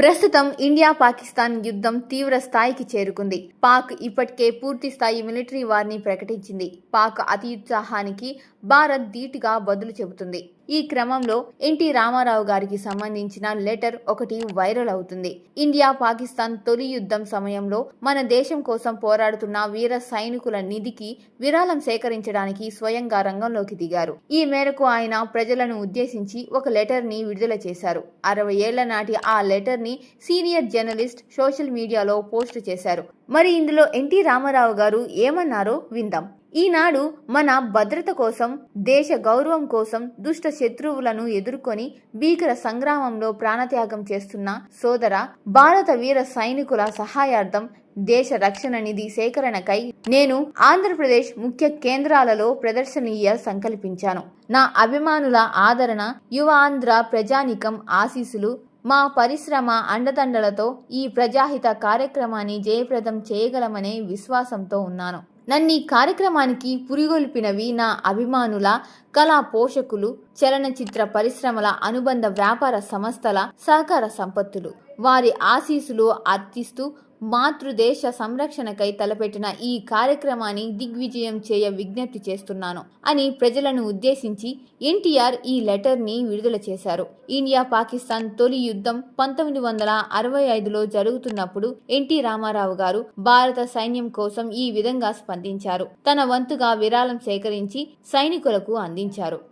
ప్రస్తుతం ఇండియా పాకిస్తాన్ యుద్ధం తీవ్ర స్థాయికి చేరుకుంది. పాక్ ఇప్పటికే పూర్తి స్థాయి మిలిటరీ వార్ని ప్రకటించింది. పాక్ అత్యుత్సాహానికి భారత్ ధీటుగా బదులు చెబుతుంది. ఈ క్రమంలో ఎన్టీ రామారావు గారికి సంబంధించిన లెటర్ ఒకటి వైరల్ అవుతుంది. ఇండియా పాకిస్తాన్ తొలి యుద్ధం సమయంలో మన దేశం కోసం పోరాడుతున్న వీర సైనికుల నిధికి విరాళం సేకరించడానికి స్వయంగా రంగంలోకి దిగారు. ఈ మేరకు ఆయన ప్రజలను ఉద్దేశించి ఒక లెటర్ని విడుదల చేశారు. అరవై ఏళ్ళ నాటి ఆ లెటర్ని సీనియర్ జర్నలిస్ట్ సోషల్ మీడియాలో పోస్ట్ చేశారు. మరి ఇందులో ఎన్టీ రామారావు గారు ఏమన్నారో విందాం. ఈనాడు మన భద్రత కోసం దేశ గౌరవం కోసం దుష్ట శత్రువులను ఎదుర్కొని భీకర సంగ్రామంలో ప్రాణత్యాగం చేస్తున్న సోదర భారత వీర సైనికుల సహాయార్థం దేశ రక్షణ నిధి సేకరణకై నేను ఆంధ్రప్రదేశ్ ముఖ్య కేంద్రాలలో ప్రదర్శనీయ సంకల్పించాను. నా అభిమానుల ఆదరణ యువ ఆంధ్ర ప్రజానికం ఆశీసులు మా పరిశ్రమ అండదండలతో ఈ ప్రజాహిత కార్యక్రమాన్ని జయప్రదం చేయగలమనే విశ్వాసంతో ఉన్నాను. నన్ను ఈ కార్యక్రమానికి పురిగొల్పినవి నా అభిమానుల కళా పోషకులు చలనచిత్ర పరిశ్రమల అనుబంధ వ్యాపార సంస్థల సహకార సంపత్తులు. వారి ఆశీస్సులు అర్థిస్తూ మాతృదేశ సంరక్షణకై తలపెట్టిన ఈ కార్యక్రమాన్ని దిగ్విజయం చేయ విజ్ఞప్తి చేస్తున్నాను అని ప్రజలను ఉద్దేశించి ఎన్టీఆర్ ఈ లెటర్ని విడుదల చేశారు. ఇండియా పాకిస్తాన్ తొలి యుద్ధం పంతొమ్మిది వందల అరవై ఐదులో జరుగుతున్నప్పుడు ఎన్టీ రామారావు గారు భారత సైన్యం కోసం ఈ విధంగా స్పందించారు. తన వంతుగా విరాళం సేకరించి సైనికులకు అందించారు.